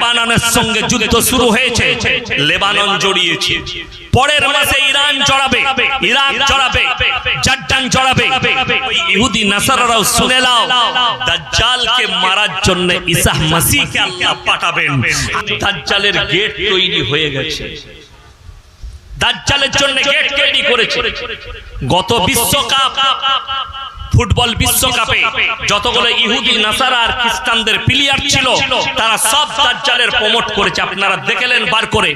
লেবাননের সঙ্গে যুদ্ধ শুরু হয়েছে। লেবানন জড়িয়েছে। পরের মাসে ইরান জড়াবে। ইরাক জড়াবে। জর্ডান জড়াবে। ওই ইহুদি নাসারারাও শুনে নাও, দাজ্জালকে মারার জন্য ঈসা মাসিহকে আল্লাহ পাঠাবেন। দাজ্জালের গেট তৈরি হয়ে গেছে। দাজ্জালের জন্য গেট তৈরি করেছে। গত বিশ্বকাপ ফুটবল বিশ্বকাপে যতগুলো ইহুদি, নাসারা আর খ্রিস্টানদের প্লেয়ার ছিল, তারা সব দাজ্জালের প্রমোট করেছে। আপনারা দেখলেন বার করে,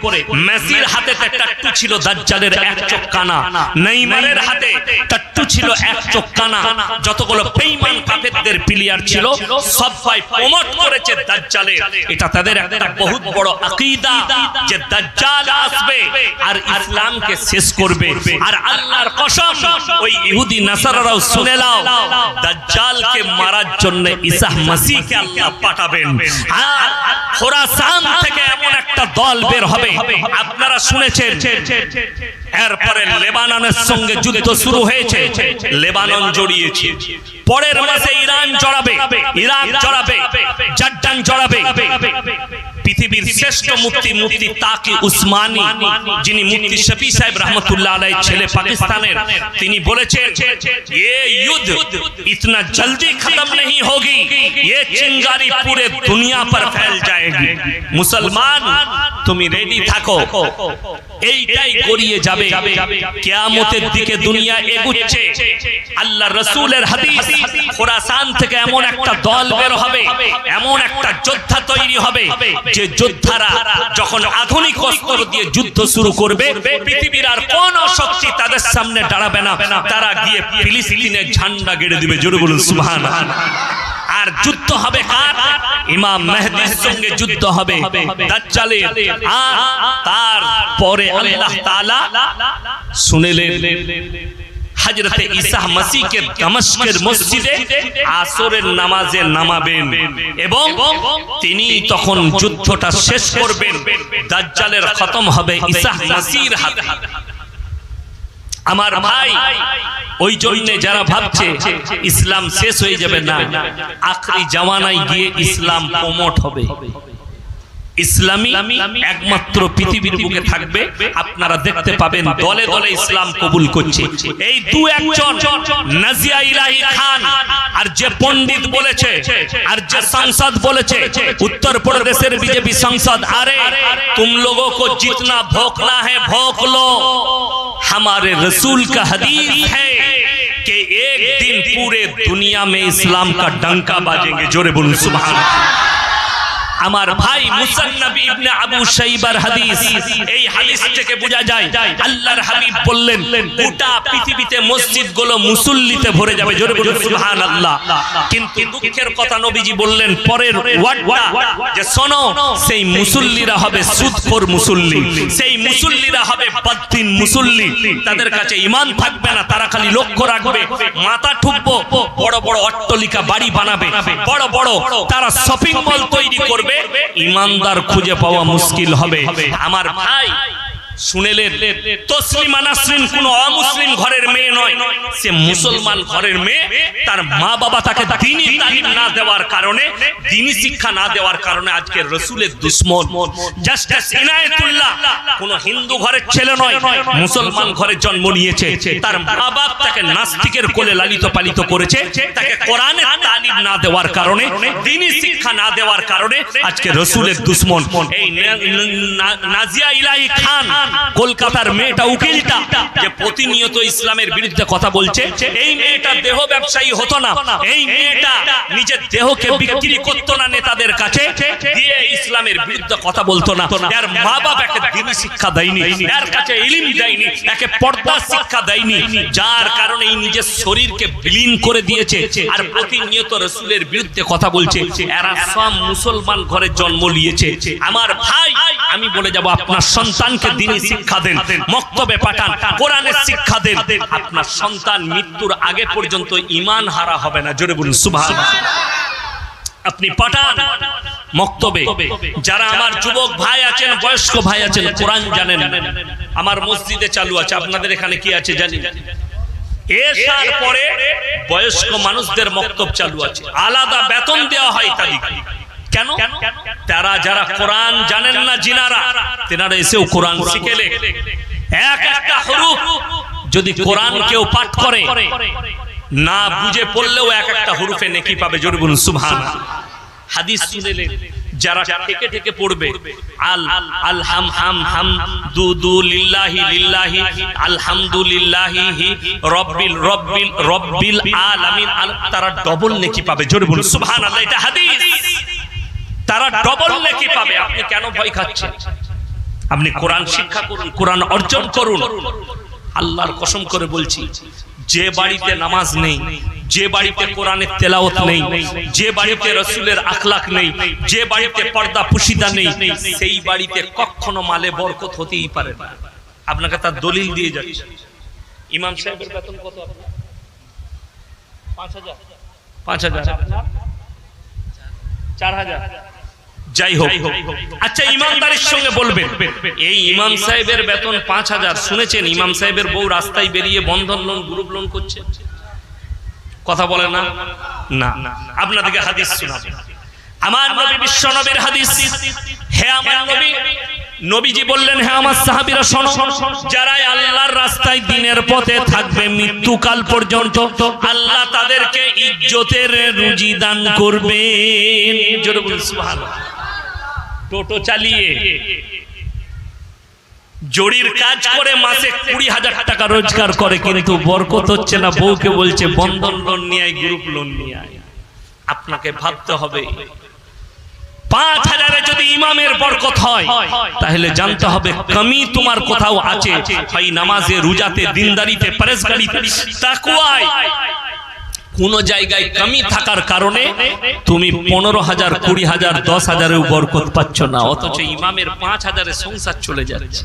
মেসির হাতে টাট্টু ছিল দাজ্জালের এক চোখ কানা। নেইমারের হাতে টাট্টু ছিল এক চোখ কানা। যতগুলো বেঈমান কাফেরদের প্লেয়ার ছিল, সবাই প্রমোট করেছে দাজ্জালের। এটা তাদের একটা বহুত বড় আকীদা যে দাজ্জাল আসবে আর ইসলামকে শেষ করবে। আর আল্লাহর কসম, ওই ইহুদি, নাসারারাও শুনে নাও দাজ্জালকে মারার জন্য ঈসা মাসিহকে আল্লাহ পাঠাবেন। আর খোরাসান থেকে এমন একটা দল বের হবে। আপনারা শুনেছেন, এরপরে লেবাননের সঙ্গে যুদ্ধ শুরু হয়েছে। লেবানন জড়িয়েছে। পরের মাসে ইরান জড়াবে। ইরাক জড়াবে। জর্ডান জড়াবে। পৃথিবীর শ্রেষ্ঠ মুক্তি মুক্তি তাকি উসমানী যিনি মুক্তি শফি সাহেব রহমতুল্লাহ আলাই ছেলে পাকিস্তানের তিনি বলেছেন ये युद्ध इतना जल्दी खत्म नहीं होगी ये चिंगारी पूरे दुनिया पर फैल जाएगी মুসলমান তুমি রেডি থাকো এইটাই গড়িয়ে যাবে। কিয়ামতের দিকে দুনিয়া এগুচ্ছে। আল্লাহ রসুলের হাদিস খোরাসান থেকে এমন একটা দল বের হবে। এমন একটা যোদ্ধা তৈরি হবে। যে যোদ্ধারা যখন আধুনিক অস্ত্র দিয়ে যুদ্ধ শুরু করবে পৃথিবীর আর কোন শক্তি তাদের সামনে দাঁড়াবে না। তারা গিয়ে ফিলিস্তিনের ঝান্ডা গেড়ে দিবে। জোরে বলুন সুবহানাল্লাহ। আর যুদ্ধ হবে কার ইমাম মেহদির সঙ্গে যুদ্ধ হবে, দাজ্জালের আর তার পরে আল্লাহ তাআলা শুনেলেন হযরতে ঈসা মাসিহকে দামেস্কের মসজিদে আসরের নামাজে নামাবেন এবং তিনি তখন যুদ্ধটা শেষ করবেন, দাজ্জালের খতম হবে ঈসা মাসির হাতে। আমার ভাই ওই জন্য যারা ভাবছে ইসলাম শেষ হয়ে যাবে না আখরি জামানায় গিয়ে ইসলাম প্রমোট হবে। ইসলামী একমাত্র পৃথিবীর বুকে থাকবে আপনারা দেখতে পাবেন দলে দলে ইসলাম কবুল করছে এই দু একজন নাজিয়া ইলাহি খান আর যে পণ্ডিত বলেছে আর যে সংসদ বলেছে উত্তর প্রদেশের বিজেপি সংসদ আরে तुम लोगों को जितना भोंकना है भोंक लो हमारे रसूल का हदीस है कि एक दिन पूरे दुनिया में इस्लाम का डंका बाजेंगे जोरे बोलूं सुभान अल्लाह। আমার ভাই মুসান্নবী ইবনে আবু শাইবার হাদিস। এই হাদিস থেকে বোঝা যায়, আল্লাহর হাবিব বললেন, গোটা পৃথিবীতে মুসল্লিতে ভরে যাবে, জোরে সুবহানাল্লাহ। কিন্তু দুঃখের কথা নবীজি বললেন, পরের ওয়ার্ডটা যে শোনো, সেই মুসল্লিরা হবে মুসল্লি, সেই মুসল্লিরা হবে মুসল্লি। তাদের কাছে ঈমান থাকবে না, তারা খালি লক্ষ্য রাখবে, মাথা ঠুকবো, বড় বড় অট্টলিকা বাড়ি বানাবে, বড় বড় তারা শপিং মল তৈরি করবে। ইমানদার খুঁজে পাওয়া মুশকিল হবে। আমার ভাই কোন হিন্দু ঘরের ছেলে নয়, মুসলমান ঘরে জন্ম নিয়েছে। তার মা বাপ তাকে নাস্তিকের কোলে লালিত পালিত করেছে। তাকে তালিম না দেওয়ার কারণে দিনী শিক্ষা না দেওয়ার কারণে আজকে রসুলের দুশ্মন। এই নাজিয়া ইলাহি খান কলকাতার মেয়েটা উকিলটা যে প্রতিনিয়ত ইসলামের বিরুদ্ধে কথা বলছে। এই মেয়েটা দেহ ব্যবসায়ী হতো না। এই মেয়েটা নিজের দেহকে বিক্রি করতো না নেতাদের কাছে। দিয়ে ইসলামের বিরুদ্ধে কথা বলতো না। এর মা বাপ একে দিনী শিক্ষা দেয়নি এর কাছে ইলিম দেয়নি, একে পর্দা শিক্ষা দেয়নি। যার কারণে এই নিজের শরীরকে বিলীন করে দিয়েছে। আর প্রতিনিয়ত রসুলের বিরুদ্ধে কথা বলছে। এরা সব মুসলমান ঘরে জন্ম নিয়েছে। আমার ভাই, আমি বলে যাব আপনার সন্তানকে দিনী শিক্ষা দেন মক্তবে পাঠান কোরআনের শিক্ষা দেন। আপনার সন্তান মৃত্যুর আগে পর্যন্ত ইমান হারা হবে না। জোরে বলুন আপনি পাঠান মক্তবে। যারা আমার যুবক ভাই আছেন বয়স্ক ভাই আছেন কোরআন জানেন। আমার মসজিদে চালু আছে। আপনাদের এখানে কি আছে জানি এসার পরে বয়স্ক মানুষদের মক্তব চালু আছে। আলাদা বেতন দেওয়া হয় তাদেরকে কেন? তারা যারা কোরআন জানেন না জিনারা, তেনারা এসেও কোরআন শিখেলে এক একটা হরুফ যদি কোরআন কেউ পাঠ করে, না বুঝে পড়লেও এক একটা হরুফে নেকি পাবে, জোরে বলুন সুবহান হাদিস শুনেলেন যারা থেকে থেকে পড়বে, আল আল হাম হাম হাম, দু দু, লিল্লাহি লিল্লাহি, আলহামদুলিল্লাহি রব্বিল রব্বিল রব্বিল আলামিন, আল- তারা ডবল নেকি পাবে, জোরে বলুন, সুবহানাল্লাহ, এটা হাদিস। তারা ডবল নেকি পাবে। আপনি কেন ভয় খাচ্ছেন? আপনি কোরআন শিক্ষা করুন কোরআন অর্জন করুন। আল্লাহর কসম করে বলছি যে বাড়িতে নামাজ নেই যে বাড়িতে কোরআনের তেলাওয়াত নেই যে বাড়িতে রসুলের আখলাক নেই যে বাড়িতে পর্দা পুশিদা নেই সেই বাড়িতে কখনো মালে বরকত হতেই পারে না। আপনাকে তার দলিল দিয়ে যাচ্ছে। ইমাম সাহেবের বেতন কত আপনার? পাঁচ হাজার। পাঁচ হাজার। চার হাজার। যাই হোক। আচ্ছা ইমানদারের সঙ্গে বলবেন। এই ইমাম সাহেবের বেতন পাঁচ হাজার। শুনেছেন? ইমাম সাহেবের বউ রাস্তায় বেরিয়ে বন্ধন লোন গ্রুপ লোন করছে? কথা বলে না? না। আপনাদেরকে হাদিস শোনাবে। আমার নবী বিশ্ব নবীর হাদিস। হে আমার নবী নবীজি বললেন হ্যাঁ আমার সাহাবীরা, শোনো। যারা আল্লাহর রাস্তায় দিনের পথে থাকবে, মৃত্যুকাল পর্যন্ত আল্লাহ তাদেরকে ইজ্জতের রুজি দান সুবহানাল্লাহ। টোটো চালিয়ে জড়ির কাজ করে মাসে কুড়ি হাজার টাকা রোজগার করে, কিন্তু বরকত হচ্ছে না। বউকে বলছে, বন্ধন লোন নিয়ে গ্রুপ লোন নিয়ে আপনাকে ভাবতে হবে পাঁচ হাজারে যদি ইমামের বরকত হয় তাহলে জানতে হবে কমি তোমার কোথাও আছে। হয় নামাজে রোজাতে দিনদারিতে পরেশগারিতে তাকুয়ায়। কোন জায়গায় কমি থাকার কারণে তুমি পনেরো হাজার কুড়ি হাজার দশ হাজারেও বরকত পাচ্ছ না। অথচ ইমামের পাঁচ হাজারের সংসার চলে যাচ্ছে।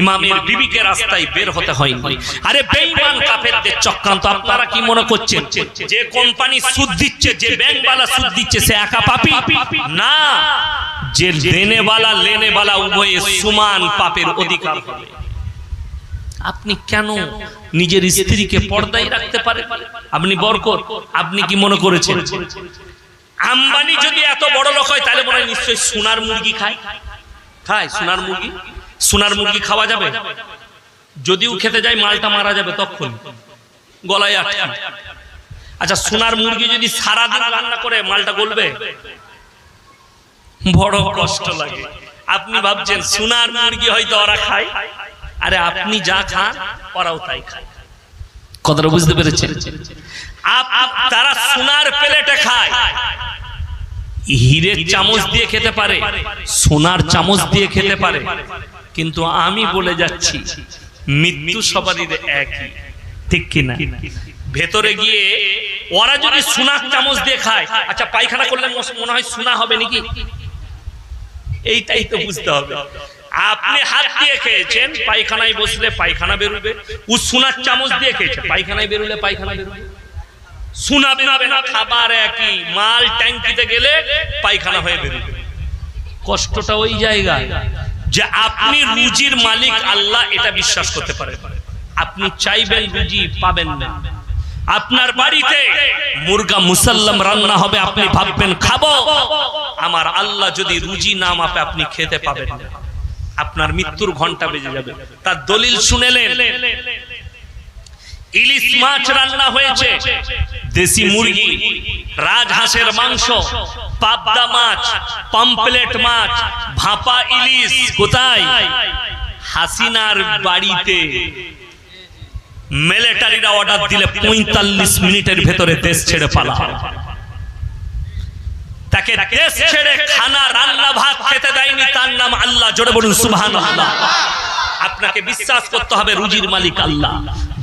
ইমামের বিবিকে রাস্তায় বের হতে হয়নি। আরে বেঈমান কাফেরদের চক্রান্ত আপনারা কি মনে করছেন? যে কোম্পানি সুদ দিচ্ছে যে ব্যাংকওয়ালা সুদ দিচ্ছে সে একা পাপি? না। যে দেনেওয়ালা লেনেওয়ালা উভয়ে সমান পাপের অধিকার। হবে আপনি কেন নিজের স্ত্রীকে পর্দায় রাখতে পারেন? আপনি বরকত? আপনি কি মনে করেছেন? আম্বানি যদি এত বড় লোক হয় তাহলে মনে হয় নিশ্চয়ই সোনার মুরগি খায়। খায় সোনার মুরগি? সোনার মুরগি খাওয়া যাবে? যদিও খেতে যায়, মালটা মারা যাবে তখন। গলায় আটকে। আচ্ছা সোনার মুরগি যদি সারাদিন রান্না করে, মালটা গলবে? বড় কষ্ট লাগে। আপনি ভাবছেন, সোনার মুরগি হয়তো ওরা খায়? আরে, আপনি যা খান, ওরাও তাই খায়। কথাটা বুঝতে পেরেছেন? তারা সোনার প্লেটে খায়। হীরের চামচ দিয়ে খেতে পারে, সোনার চামচ দিয়ে খেতে পারে। কিন্তু আমি বলে যাচ্ছি, মৃত্যু সবারই একই, ঠিক কিনা? ভেতরে গিয়ে ওরা যদি সোনার চামচ দিয়ে খায় আচ্ছা পায়খানা করলে মনে হয় সোনা হবে নাকি? এইটাই তো বুঝতে হবে। আপনি হাত দিয়ে খেয়েছেন, পায়খানায় বসলে পায়খানা বেরোবে, ও সোনার চামচ দিয়ে খেয়েছে, পায়খানায় বেরোলে পায়খানা বেরোবে। সোনা বেরোবে না, খাবার একই, মাল ট্যাঙ্কিতে গেলে পায়খানা হয়ে বেরোবে। কষ্টটা ওই জায়গায়। যে আপনি রুজির মালিক আল্লাহ এটা বিশ্বাস করতে পারে। আপনি চাইবেন রুজি পাবেন না। আপনার বাড়িতে মুরগা মুসাল্লাম রান্না হবে আপনি ভাববেন খাব। আমার আল্লাহ যদি রুজি না মাপে আপনি খেতে পাবেন না। আপনার মৃত্যুর ঘণ্টা বেজে যাবে। তার দলিল শুনেলেন। ইলিশ মাছ রান্না হয়েছে। দেশি মুরগি রাজহাঁসের মাংস পাবদা মাছ পাম্পলেট মাছ ভাপা ইলিশ কোথায়? হাসিনার বাড়িতে। মিলিটারিরা অর্ডার দিলে পঁয়তাল্লিশ মিনিটের ভেতরে দেশ ছেড়ে পালা তাকে দেশ ছেড়ে খানা রান্না ভাত খেতে দেয়নি তার নাম আল্লাহ। জোরে বলুন সুবহান আপনাকে বিশ্বাস করতে হবে রুজির মালিক আল্লাহ।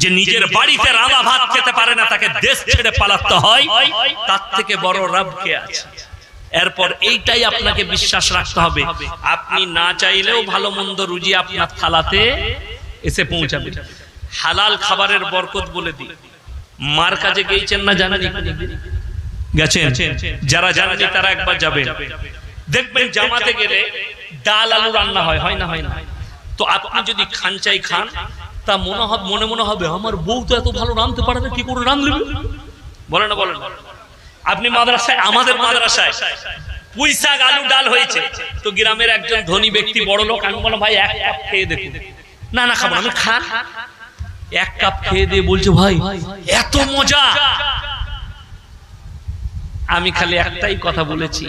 যে নিজের বাড়িতে রান্না ভাত খেতে পারে না তাকে দেশ ছেড়ে পালাতে হয় তার থেকে বড় রব কে আছে? এরপর এইটাই আপনাকে বিশ্বাস রাখতে হবে আপনি না চাইলেও ভালো মন্দ রুজি আপনার থালাতে এসে পৌঁছাবে। হালাল খাবারের বরকত বলে দিই। মার কাছে গিয়েছেন না জানেন গেছেন? যারা জানেনি তারা একবার যাবেন দেখবেন জামাতে গেলে ডাল আলু রান্না হয় হয় না হয় না। তো আপনি যদি খান চাই খান তা মনে হবে মনে মনে হবে, আমার বউ তো এত ভালো রাঁধতে পারে না, কি করে রাঁধলে বলে না বলেন আপনি মাদ্রাসায়, আমাদের মাদ্রাসায় পুঁই শাক আলু, ডাল হয়েছে। তো গ্রামের একজন ধনী ব্যক্তি, বড় লোক, আমি বললাম, ভাই, এক কাপ খেয়ে দেখুন। না না, খাব। আমি খান এক কাপ খেয়ে দিয়ে বলছে, ভাই, এত মজা! আমি খালি একটাই কথা বলেছি,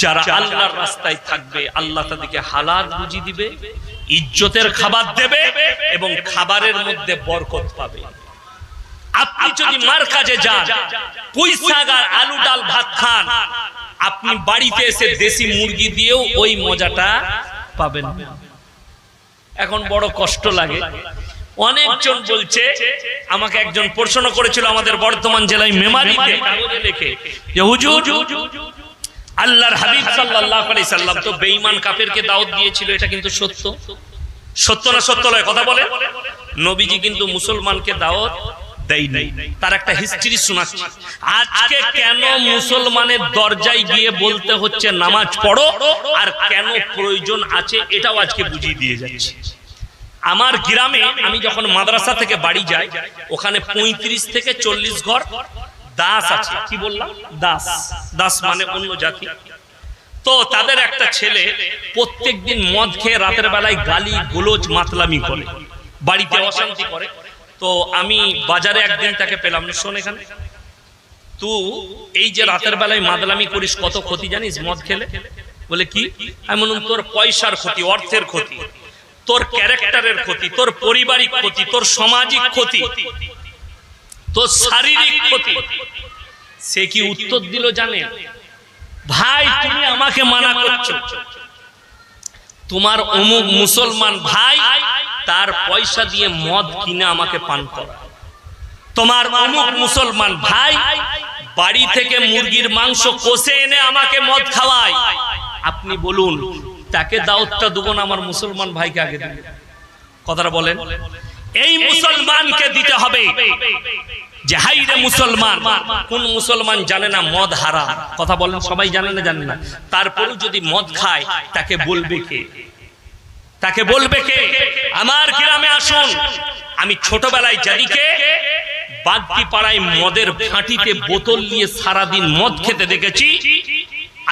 যারা আল্লাহর রাস্তায় থাকবে, আল্লাহ তাদেরকে হালাল বুঝি দিবে ইজ্জতের খাবার দেবে এবং খাবারের মধ্যে বরকত পাবে। আপনি যদি মার কাজে যান পুঁই আর আলু ডাল ভাত খান আপনি বাড়িতে এসে দেশি মুরগি দিয়েও ওই মজাটা পাবেন। এখন বড় কষ্ট লাগে। অনেকজন বলছে আমাকে একজন প্রশ্ন করেছিল আমাদের বর্তমান জেলায় মেমারিতে কাগজে লেখে। যে হুজুর আল্লাহর হাবিব সাল্লাল্লাহু আলাইহি সাল্লাম তো বেঈমান কাফেরকে দাওয়াত দিয়েছিল, এটা কিন্তু সত্য। সত্য না সত্য নয়, কথা বলে নবীজি কিন্তু মুসলমানকে দাওয়াত আজকে কেন মুসলমানের দরজায় গিয়ে বলতে হচ্ছে নামাজ আর কেন প্রয়োজন আছে এটাও আজকে বুঝিয়ে দিয়ে আমার গ্রামে আমি যখন মাদ্রাসা থেকে বাড়ি যাই, ওখানে পঁয়ত্রিশ থেকে চল্লিশ ঘর দাস আছে। কি বললাম? দাস। দাস মানে অন্য জাতি। তো তাদের একটা ছেলে প্রত্যেকদিন মদ খেয়ে রাতের বেলায় গালি গোলোজ মাতলামি করে। বাড়িতে অশান্তি করে। তো আমি বাজারে একদিন তাকে পেলাম শোন এখানে। তুই এই যে রাতের বেলায় মাদলামি করিস কত ক্ষতি জানিস মদ খেলে? বলে কি? আমি তোর পয়সার ক্ষতি অর্থের ক্ষতি তোর ক্যারেক্টারের ক্ষতি তোর পারিবারিক ক্ষতি তোর সামাজিক ক্ষতি। তোর শারীরিক ক্ষতি। সে কি উত্তর দিল জানে? ভাই, তুমি আমাকে মানা করছ। তোমার অমুক মুসলমান ভাই, তার পয়সা দিয়ে মদ কিনে আমাকে পান করা। তোমার অমুক মুসলমান ভাই, বাড়ি থেকে মুরগির মাংস কষে এনে আমাকে মদ খাওয়ায়। আপনি বলুন, তাকে দাওয়াতটা দেবো না আমার মুসলমান ভাইকে আগে দেবে কথাটা বলেন। এই মুসলমানকে দিতে হবে যে হাই রে মুসলমান কোন মুসলমান জানে না মদ হারাম। কথা বলেন সবাই জানে না জানে না। তারপরেও যদি মদ খায় তাকে বলবে কে? তাকে বলবে কে? আমার গ্রামে আসুন। আমি ছোটবেলায় জানিকে বাগদি পাড়ায় মদের ফাঁটিতে বোতল নিয়ে সারাদিন মদ খেতে দেখেছি।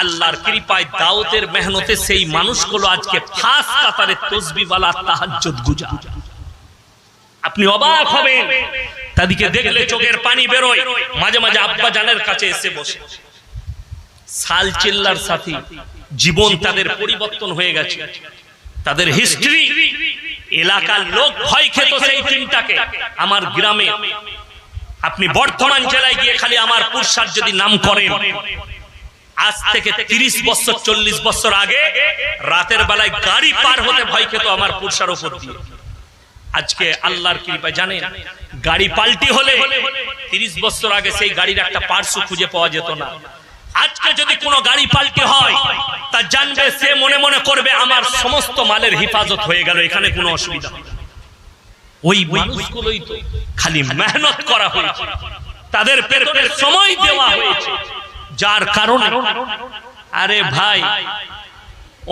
আল্লাহর কৃপায় দাউদের মেহনতে সেই মানুষগুলো আজকে ফাঁস কাতারে তসবিওয়ালা তাহাজ্জুদ গুজার আপনি অবাক হবেন। তাদেরকে দেখলে চোখের পানি বেরোয়। মাঝে মাঝে আব্বা জানের কাছে এসে বসে। সাল চিল্লার সাথী, জীবন তাদের পরিবর্তন হয়ে গেছে। তাদের হিস্ট্রি এলাকার লোক ভয় খেত সেই টিমটাকে। আমার গ্রামে আপনি বর্ধমান জেলায় গিয়ে খালি আমার পুরসার যদি নাম করেন। আজ থেকে তিরিশ বছর, চল্লিশ বছর আগে রাতের বেলায় গাড়ি পার হতে ভয় খেত আমার পুরসার ওপর দিয়ে। আজকে আল্লাহর কৃপায় জানেন গাড়ি পাল্টি হলে তিরিশ বছর আগে সেই গাড়ির একটা পার্শ্ব খুঁজে পাওয়া যেত না। আজকে যদি কোনো গাড়ি পাল্টি হয় তা জানবে সে মনে মনে করবে আমার সমস্ত মালের হেফাজত হয়ে গেল এখানে কোনো অসুবিধা। ওই মানুষগুলোই তো খালি মেহনত করা হয়েছে। তাদের সময় দেওয়া হয়েছে। যার কারণে। আরে ভাই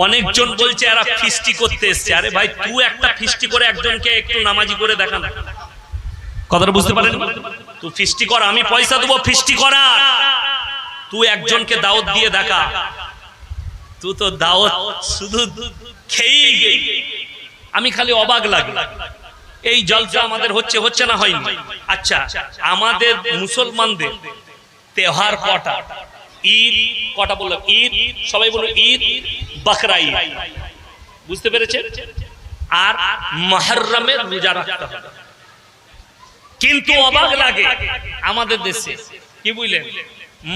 অনেকজন বলছে, এরা ফিস্টি করতে এসছে। আরে ভাই, তুই একটা ফিস্টি করে একজনকে একটু নামাজি করে দেখান। কথাটা বুঝতে পারেন? তুই ফিস্টি কর, আমি পয়সা দেবো, ফিস্টি করা। তুই একজনকে দাওয়াত দিয়ে দেখা। তুই তো দাওয়াত শুধু খেয়েই আমি খালি অবাক লাগে এই জলসা আমাদের হচ্ছে হচ্ছে না হয়নি? আচ্ছা আমাদের মুসলমানদের তেহার কটা ঈদ কটা বললাম ঈদ সবাই বলল ঈদ বাকরা ঈদ বুঝতে পেরেছে? আর মহরমের রোজা রাখতে হবে। কিন্তু অবাক লাগে আমাদের দেশে। কি বুঝলেন?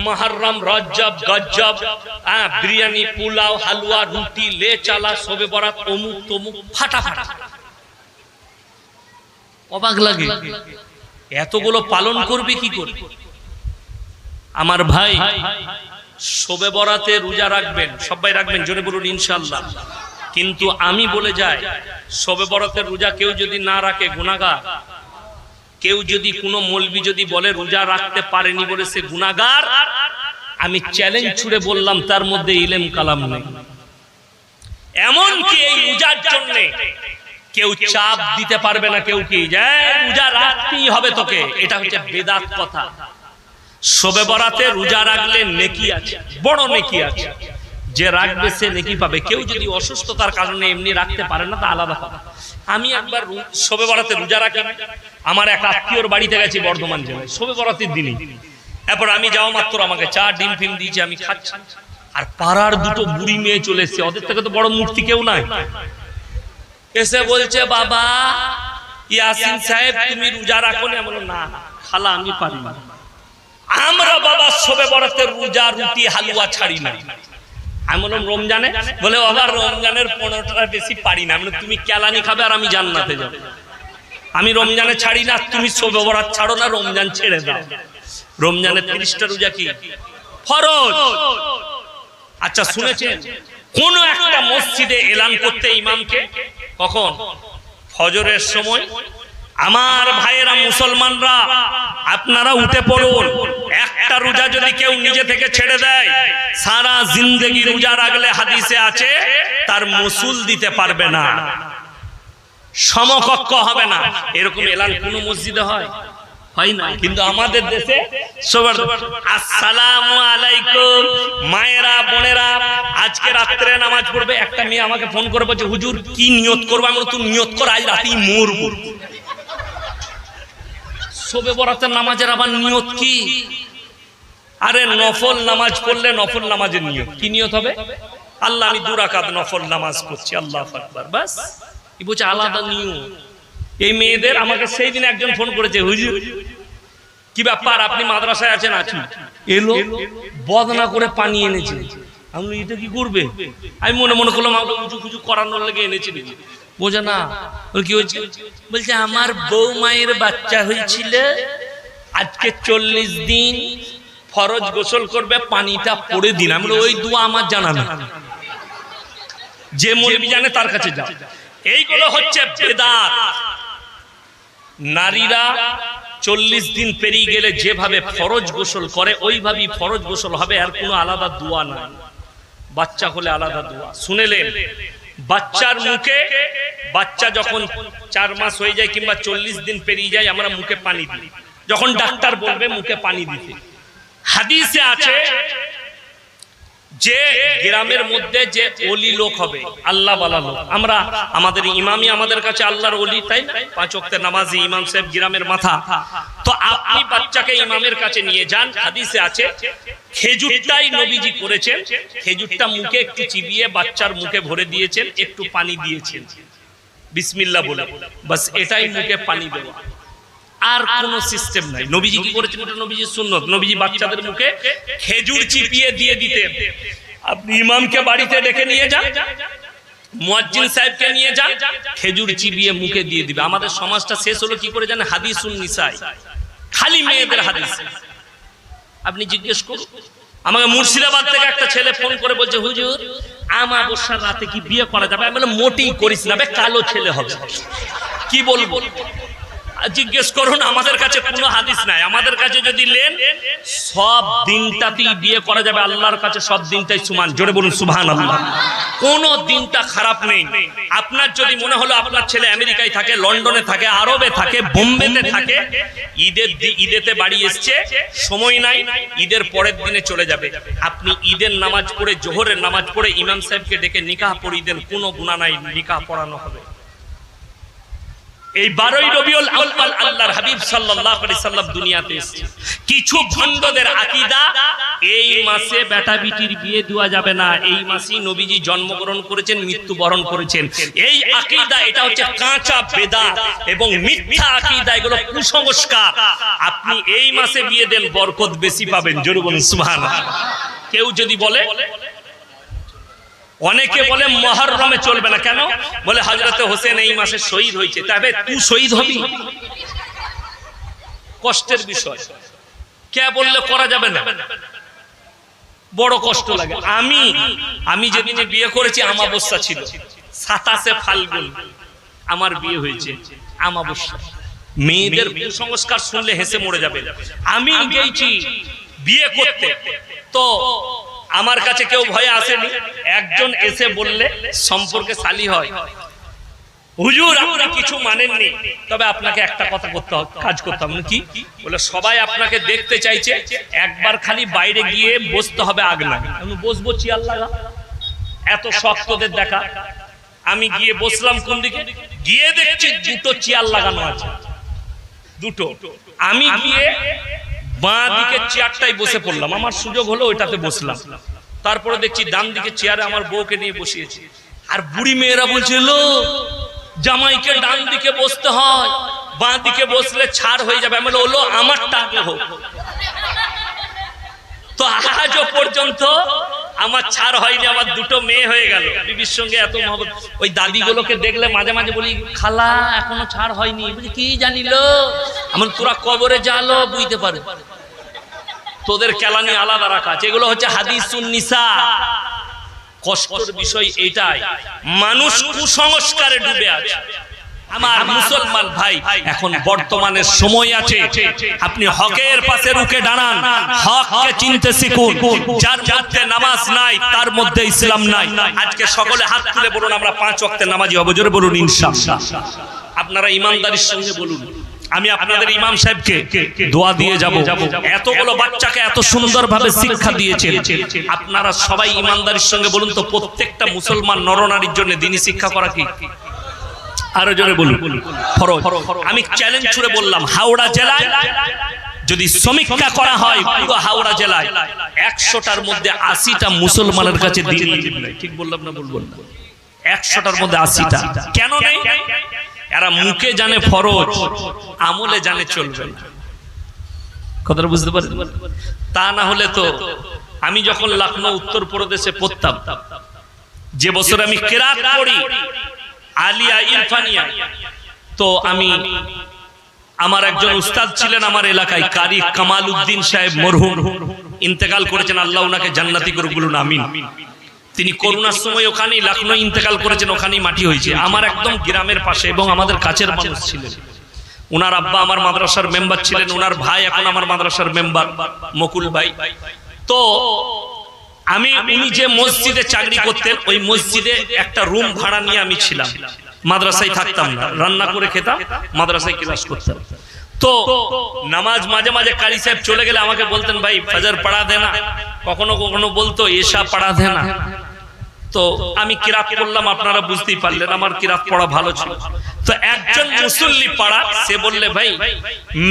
মহরম রজ্জব গজ্জব হ্যাঁ বিরিয়ানি পোলাও হালুয়া রুটি লে চালা সবে বরাত অমুক তমুক ফাটা ফাটা অবাক লাগে। এতগুলো পালন করবে কি করবে আমার ভাই, শোবে বরাতে রোজা রাখবেন, সবাই রাখবেন, জোরে বলুন ইনশাল্লাহ কিন্তু আমি বলে যাই, শোবে বরাতের রোজা কেউ যদি না রাখে গুনাগার কেউ যদি কোনো মলবি যদি বলে রোজা রাখতে পারেনি বলে সে গুনাগার আমি চ্যালেঞ্জ ছুড়ে বললাম, তার মধ্যে ইলেম কালাম নেই। এমনকি এই রোজার জন্য কেউ চাপ দিতে পারবে না, কেউ কি? রোজা রাখতেই হবে তোকে। এটা হচ্ছে বেদাত কথা। শোবে বরাতে রোজা রাখলে নেকি আছে, বড় নেকি আছে। যে রাখবে সে নেকি পাবে। কেউ যদি অসুস্থতার কারণে এমনি রাখতে পারে না, তা আলাদা পাবে আমি একবার শোবে বরাতে রোজা রাখি। আমার এক আত্মীয়র বাড়িতে গেছি বর্ধমান জেলায়, শোবে বরাতের দিনই। এরপর আমি যাওয়া মাত্র আমাকে চা, ডিম, ফিম দিয়েছে, আমি খাচ্ছি। আর পাড়ার দুটো বুড়ি মেয়ে চলে এসছে। ওদের থেকে তো বড় মূর্তি কেউ নাই। এসে বলছে, বাবা, ইয়াসিন সাহেব, তুমি রোজা রাখো না? না, খালা, আমি পারি না। আমরা বাবা সবে বরাতে রোজা, রুটি, হালুয়া ছাড়ি না। আমি বললাম, রমজানে? বলে বাবা রমজানের পনেরোটা বেশি তুমি খাবে আর আমি আমি রমজানে ছাড়ি না, তুমি বরাত ছাড়ো না, রমজান ছেড়ে রমজানের কি? আচ্ছা শুনেছেন? কোন একটা মসজিদে এলান করতে ইমামকে কখন? ফজরের সময় আমার ভাইয়েরা মুসলমানরা আপনারা উঠে পড়ুন। একটা রোজা যদি কেউ নিজে থেকে ছেড়ে দেয় সারা জিন্দগি রোজা রাখলে হাদিসে আছে তার মসুল দিতে পারবে না। সমকক্ষ হবে না। এরকম এলান কোন মসজিদে হয়? হয় না। কিন্তু আমাদের দেশে আলাইকুম। মায়েরা বোনেরা আজকে রাত্রে নামাজ পড়বে একটা মেয়ে আমাকে ফোন করে বলছে হুজুর কি নিয়ত করব? আমি বললাম, নিয়ত কর আজ রাতেই মরবো। শোবে বরাতের নামাজের আবার নিয়ত কি? আরে নফল নামাজ পড়লে নফল নামাজের নিয়ত। কি নিয়ত হবে? আল্লাহ, আমি দুরাকাত নফল নামাজ করছি আল্লাহ আকবার, বাস। কি বলছে আলাদা নিয়ম। এই মেয়েদের আমাকে সেই দিন একজন ফোন করেছে, হুজুর, কি ব্যাপার, আপনি মাদ্রাসায় আছেন আছি? এলো, বদনা করে পানি এনেছে। আমি এটা কি করবে? আমি মনে মনে করলাম, আমাকে উঁচু কুচু করানোর লেগে এনেছে বোঝে না। কি হয়েছে? বলছে, আমার বউ মায়ের বাচ্চা হয়েছিল। আজকে চল্লিশ দিন ফরজ গোসল করবে, পানিটা পড়ে দিন। আমি ওই দুয়া আমার জানা না যে মৌলবি জানে তার কাছে যাও। এইগুলো হচ্ছে বেদাত। নারীরা চল্লিশ দিন পেরিয়ে গেলে যেভাবে ফরজ গোসল করে, ওইভাবেই ফরজ গোসল হবে। আর কোনো আলাদা দোয়া নাই। বাচ্চা হলে আলাদা দোয়া। শুনেলেন? বাচ্চার মুখে বাচ্চা যখন চার মাস হয়ে যায় কিংবা চল্লিশ দিন পেরিয়ে যায় আমরা মুখে পানি দিই। যখন ডাক্তার বলবে মুখে পানি দিতে। হাদিসে আছে যে গ্রামের মধ্যে যে অলি লোক হবে, আল্লাহ বালা লোক। আমরা আমাদের ইমামই আমাদের কাছে আল্লাহর অলি তাই পাঁচ ওয়াক্তের নামাজি ইমাম সাহেব গ্রামের মাথা। তো আপনি বাচ্চাকে ইমামের কাছে নিয়ে যান, হাদিসে আছে, খেজুরটাই নবীজি করেছেন, খেজুরটা মুখে একটু চিবিয়ে বাচ্চার মুখে ভরে দিয়েছেন, একটু পানি দিয়েছেন। বিসমিল্লাহ বলে। বাস এটাই মুখে পানি দেওয়া। আর কোন সিস্টেম নাই। নবীজি কি করেছেন এটা নবীজির সুন্নত। নবীজি বাচ্চাদের মুখে খেজুর চিপিয়ে দিয়ে দিতেন। আপনি ইমামকে বাড়িতে ডেকে নিয়ে যান। মুয়াজ্জিন সাহেবকে নিয়ে যান। খেজুর চিবিয়ে মুখে দিয়ে দিবে। আমাদের সমাজটা শেষ হলো কি করে জানেন? হাদিসুন নিসাই খালি মেয়েদের হাদিস। আপনি জিজ্ঞেস করুন। আমাকে মুর্শিদাবাদ থেকে একটা ছেলে ফোন করে বলছে হুজুর আমাবস্যার রাতে কি বিয়ে করা যাবে? আমি বললাম মোটেই করিস না কালো ছেলে হবে। কি বলব? জিজ্ঞেস করুন, আমাদের কাছে কোনো হাদিস নাই। আমাদের কাছে যদি লেন সব দিনটাতেই বিয়ে করা যাবে, আল্লাহর কাছে সব দিনটাই সমান। জোরে বলুন সুবহান আল্লাহ কোন দিনটা খারাপ নেই। আপনার যদি মনে হলো আপনার ছেলে আমেরিকায় থাকে, লন্ডনে থাকে, আরবে থাকে, বোম্বেতে থাকে, ঈদের ঈদেতে বাড়ি এসছে, সময় নাই, ঈদের পরের দিনে চলে যাবে। আপনি ঈদের নামাজ পড়ে, জোহরের নামাজ পড়ে ইমাম সাহেবকে ডেকে নিকাহ পড়িয়ে দেন কোনো গুণা নাই, নিকাহ পড়ানো হবে। এই বারোই রবিউল আউয়াল আল্লাহর হাবিব সাল্লাল্লাহু আলাইহি সাল্লাম দুনিয়াতে এসেছে। কিছু ভণ্ডদের আকীদা, এই মাসে বেটা বিটির বিয়ে দেওয়া যাবে না। এই মাসেই নবীজি জন্মগ্রহণ করেছেন, মৃত্যুবরণ করেছেন। এই আকীদা, এটা হচ্ছে কাঁচা বেদাত এবং মিথ্যা আকীদা, এগুলো কুসংস্কার। আপনি এই মাসে বিয়ে দেন, বরকত বেশি পাবেন। জোরে সুবহানাল্লাহ। কেউ যদি বলে অনেকে বলে মহরমে চলবে না। কেন? বলে হজরত হোসেন এই মাসে শহীদ হয়েছে। তবে তুই শহীদ হবি? কষ্টের বিষয়। কে বললে করা যাবে না? বড় কষ্ট লাগে। আমি আমি যেদিনে বিয়ে করেছি আমাবস্যা ছিল। সাতাশে ফাল্গুন। আমার বিয়ে হয়েছে। আমাবস্যা। মেয়েদের কুসংস্কার শুনলে হেসে মরে যাবে। আমি গেছি বিয়ে করতে। তো আমার কাছে কেউ ভয়ে আসেনি। একজন এসে বললে সম্পর্কে সালি হয়। হুজুর আপনি কিছু মানেননি। তবে আপনাকে একটা কথা করতে হবে কাজ করতে হবে। কি? বলে সবাই আপনাকে দেখতে চাইছে একবার খালি বাইরে গিয়ে বসতে হবে আগনা আমি বসবো চিয়ার লাগা এত শক্তদের দেখা। আমি গিয়ে বসলাম কোন দিকে? গিয়ে দেখছি দুটো চেয়ার লাগানো আছে। দুটো। আমি গিয়ে বাঁ দিকে চেয়ারটাই বসে পড়লাম। আমার সুযোগ হলো ওইটাতে বসলাম। তারপরে দেখছি ডান দিকে চেয়ারে আমার বউকে নিয়ে বসিয়েছি। আর বুড়ি মেয়েরা বলছিল জামাইকে ডান দিকে বসতে হয় বাঁ দিকে বসলে ছাড় হয়ে যাবে। আমি ওলো হলো আমারটা আগে হোক। তো আজও পর্যন্ত আমার ছাড় হয়নি, আমার দুটো মেয়ে হয়ে গেল। বিবির সঙ্গে এত মহব্বত। ওই দাদিগুলোকে দেখলে মাঝে মাঝে বলি, খালা, এখনও ছাড় হয়নি। বলি, কি জানিল? আমার তোরা কবরে জালো বুঝতে পারে। তোদের কেলানি আলাদা রাখা আছে। এগুলো হচ্ছে হাদিস নিসা। কষ্টের বিষয় এটাই মানুষ কুসংস্কারে ডুবে আছে। আমার মুসলমান ভাই এখন বর্তমানে সময় আছে। আপনি হকের পাশে রুখে দাঁড়ান। হককে চিনতে শিখুন। যার মধ্যে নামাজ নাই তার মধ্যে ইসলাম নাই। আজকে সকলে হাত তুলে বলুন আমরা পাঁচ ওয়াক্তের নামাজি হব জোরে বলুন ইনশাআল্লাহ। আপনারা ইমানদারির সঙ্গে বলুন। আমি আপনাদের ইমাম সাহেবকে দোয়া দিয়ে যাব। এতগুলো বাচ্চাকে এত সুন্দরভাবে শিক্ষা দিয়েছেন। আপনারা সবাই ইমানদারির সঙ্গে বলুন তো প্রত্যেকটা মুসলমান নরনারীর জন্য দিনী শিক্ষা করা কি? আরও জোরে বলুন। ফরজ। আমি চ্যালেঞ্জ ছুড়ে বললাম হাওড়া জেলায় যদি সমীক্ষা করা হয় পুরো হাওড়া জেলায় একশোটার মধ্যে আশিটা মুসলমানের কাছে দিন ঠিক বললাম না বলব না? একশোটার মধ্যে আশিটা। কেন নেই? এরা মুখে জানে ফরজ আমলে জানে চলবে না। কথাটা বুঝতে পারেন? তা না হলে তো আমি যখন লখনৌ উত্তর প্রদেশে পড়তাম যে বছর আমি কেরাত পড়ি আলিয়া ইরফানিয়া। তো আমি আমার একজন উস্তাদ ছিলেন আমার এলাকায় কারি কামাল উদ্দিন সাহেব মরহুম। ইন্তেকাল করেছেন আল্লাহ ওনাকে জান্নাতি করে বলুন আমিন। তিনি করোনার সময় ওখানেই লখনৌ ইন্তেকাল করেছেন ওখানেই মাটি হয়েছে। আমার একদম গ্রামের পাশে এবং আমাদের কাছের মানুষ ছিলেন। ওনার আব্বা আমার মাদ্রাসার মেম্বার ছিলেন ওনার ভাই এখন আমার মাদ্রাসার মেম্বার মকুল ভাই। তো আমি উনি যে মসজিদে চাকরি করতেন ওই মসজিদে একটা রুম ভাড়া নিয়ে আমি ছিলাম। মাদ্রাসায় থাকতাম না রান্না করে খেতাম মাদ্রাসায় ক্লাস করতাম। তো নামাজ মাঝে মাঝে কারি সাহেব চলে গেলে আমাকে বলতেন ভাই ফাজার পাড়া দেনা কখনো কখনো বলতো এসা পাড়া দেনা তো আমি কিরাত করলাম আপনারা বুঝতেই পারলেন আমার কিরাত পড়া ভালো ছিল তো একজন মুসল্লি पढ़ा से बोले भाई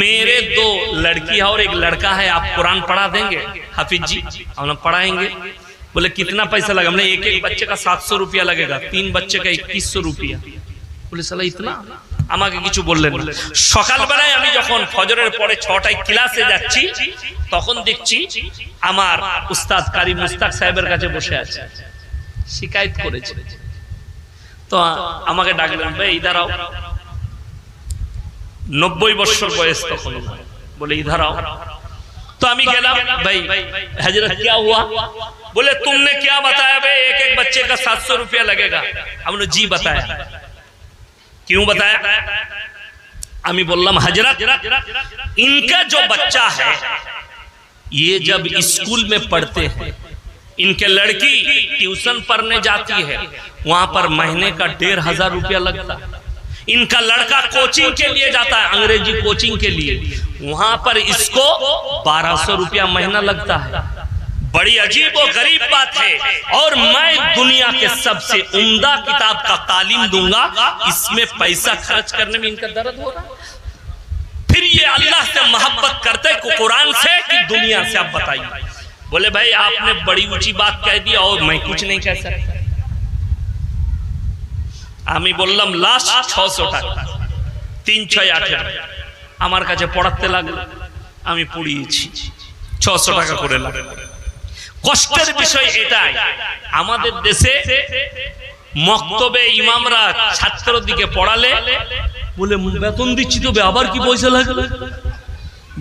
मेरे दो लड़की है और एक लड़का है आप कुरान पढ़ा देंगे हाफिज जी हम लोग पढ़ाएंगे बोले कितना पैसा लगा हमने एक एक बच्चे का सात सौ रुपया लगेगा तीन बच्चे का इक्कीस सौ रुपया বলে সালা ইতনা আমাকে কিছু বললেন না। সকালবেলায় আমি যখন ফজরের পরে ছটায় ক্লাসে যাচ্ছি তখন দেখছি আমার উস্তাদ কারি মুস্তাক সাহেবের কাছে বসে আছে শিকায়ত করেছে তো আমাকে ডাকলেন ভাই ইধারাও নব্বই বছর বয়স তখন ওনার। বলে ইধারাও तो আমি গেলাম भाई हजरत क्या हुआ बोले तुमने क्या बताया भाई एक एक बच्चे का सात सौ रुपया लगेगा हमने जी बताया क्यों बताया আমি বললাম हजरत इनका जो बच्चा है ये जब स्कूल में पढ़ते हैं इनके लड़की ट्यूशन पढ़ने जाती है, वहाँ पर महीने का डेढ़ हज़ार रुपया लगता। है इनका लड़का कोचिंग के लिए जाता है, अंग्रेज़ी कोचिंग के लिए। वहाँ पर इसको बारह सौ रुपया महीना लगता है। बड़ी अजीब और गरीब बात है। और मैं दुनिया के सबसे उम्दा किताब का तालीम दूँगा, इसमें पैसा खर्च करने में इनका दर्द हो रहा है। फिर ये अल्लाह से मोहब्बत करते कुरान से कि दुनिया से, आप बताइए। बोले भाई आपने बड़ी ऊंची बात कह दी और मैं कुछ नहीं कह सकता আমি বললাম লাস্ট ছশো টাকা তিন ছয় আঠেরো আমার কাছে পড়াতে লাগলো আমি পড়িয়েছি ছশো টাকা করে লাগলো কষ্টের বিষয় এটাই আমাদের দেশে মক্তবে ইমামরা ছাত্র দিকে পড়ালে বলে বেতন দিচ্ছি তবে আবার কি পয়সা লাগবে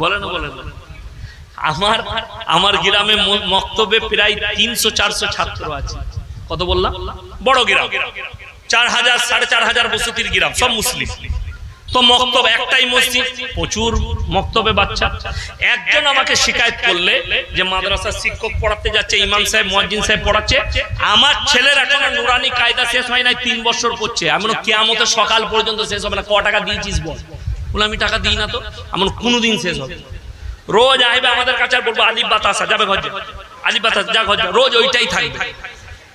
বলে না বলে না আমার আমার গ্রামে মক্তবে প্রায় তিনশো, চারশো ছাত্র আছে। কত বললাম? বড় গ্রাম। চার হাজার, সাড়ে চার হাজার বসতির গ্রাম, সব মুসলিম। তো মক্তব একটাই মসজিদ, প্রচুর মক্তবে বাচ্চা। একজন আমাকে শিকায়ত করলে যে মাদ্রাসার শিক্ষক পড়াতে যাচ্ছে, ইমাম সাহেব মসজিদ সাহেব পড়াচ্ছে, আমার ছেলের এখনও নুরানি কায়দা শেষ হয় নাই, তিন বছর করছে আমি কেয়ামতের সকাল পর্যন্ত শেষ হবে না, ক টাকা দিয়েছিস বল? বলে আমি টাকা দিই না তো। আমার কোনোদিন শেষ হবে। রোজ আসবে আমাদের কাছে আর বলব, আলিফ বাতাসা যাবে ঘর যা। আলিফ বাতাস যা ঘর। রোজ ওইটাই থাকবে।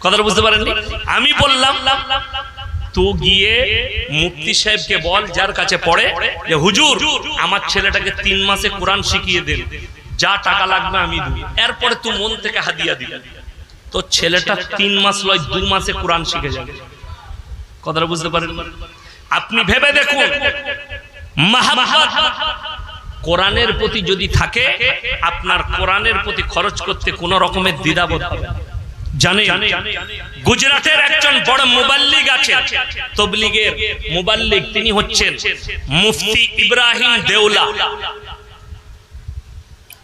কথাটা বুঝতে পারেননি? আমি বললাম, তো গিয়ে সাহেবকে বল, যার কাছে পড়ে হুজুর, আমার ছেলেটাকে তিন মাসে কোরআন শিখিয়ে যা টাকা লাগবে আমি এরপরে তুই মন থেকে হাদিয়া দিবি। তো ছেলেটা তিন মাস লয় দু মাসে কোরআন শিখে যাবে। কথাটা বুঝতে পারেন আপনি ভেবে দেখুন কোরআনের প্রতি যদি থাকে, আপনার কোরআনের প্রতি খরচ করতে কোন রকমের দ্বিধাবোধ হবে জানে গুজরাটের একজন বড় মুবাল্লিগ আছেন তবলিগের মুবাল্লিগ তিনি হচ্ছেন মুফতি ইব্রাহিম দেউলা।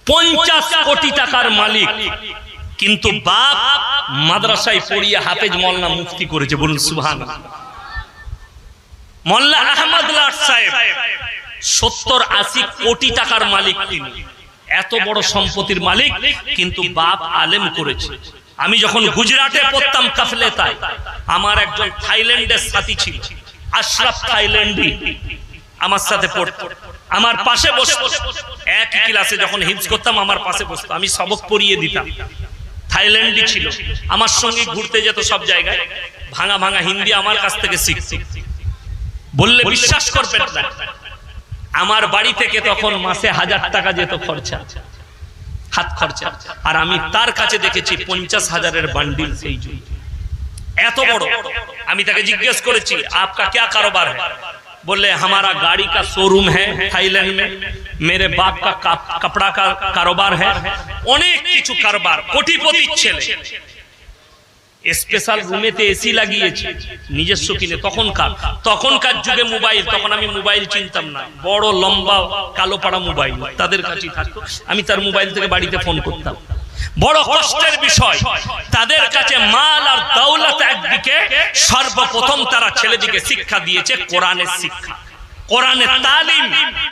পঞ্চাশ কোটি টাকার মালিক, কিন্তু বাপ মাদ্রাসায় পড়িয়ে হাফেজ মোল্লা মুফতি করেছে, বলুন সুবহান মোল্লা আহমদ লাট সাহেব সত্তর আশি কোটি টাকার মালিক তিনি। এত বড় সম্পত্তির মালিক কিন্তু বাপ আলেম করেছে। আমি যখন গুজরাটে পড়তাম কাফলে তাই আমার একজন থাইল্যান্ডের সাথী ছিল, আশরাফ থাইল্যান্ডি, আমার সাথে পড়তো। আমার পাশে বসতো এক ক্লাসে যখন হিপস করতাম, আমার পাশে বসতো। আমি সবক পড়িয়ে দিতাম। থাইল্যান্ডই ছিল। আমার সঙ্গে ঘুরতে যেত সব জায়গায়। ভাঙা ভাঙা হিন্দি আমার কাছ থেকে শিখছি বললে বিশ্বাস করবেন আমার বাড়ি থেকে তখন মাসে হাজার টাকা যেত খরচা হাত খরচা আর আমি তার কাছে দেখেছি পঞ্চাশ হাজারের বান্ডিল সেই জন্য এত বড় আমি তাকে জিজ্ঞেস করেছি आपका क्या कारोबार है बोले हमारा गाड़ी का शोरूम है थाईलैंड में मेरे बाप का का- कपड़ा का कारोबार है অনেক কিছু কারবার কোটিপতির ছেলে স্পেশাল রুমেতে এসি লাগিয়েছি, নিজস্ব কিনে, তখনকার। তখনকার যুগে মোবাইল তখন আমি মোবাইল চিনতাম না। বড়, লম্বা, কালো পাড়া মোবাইল তাদের কাছেই থাকতো। আমি তার মোবাইল থেকে বাড়িতে ফোন করতাম। বড় কষ্টের বিষয়, তাদের কাছে মাল আর দৌলত একদিকে, সর্বপ্রথম তারা ছেলেদিকে শিক্ষা দিয়েছে কোরআনের শিক্ষা। কোরআনের তালিম।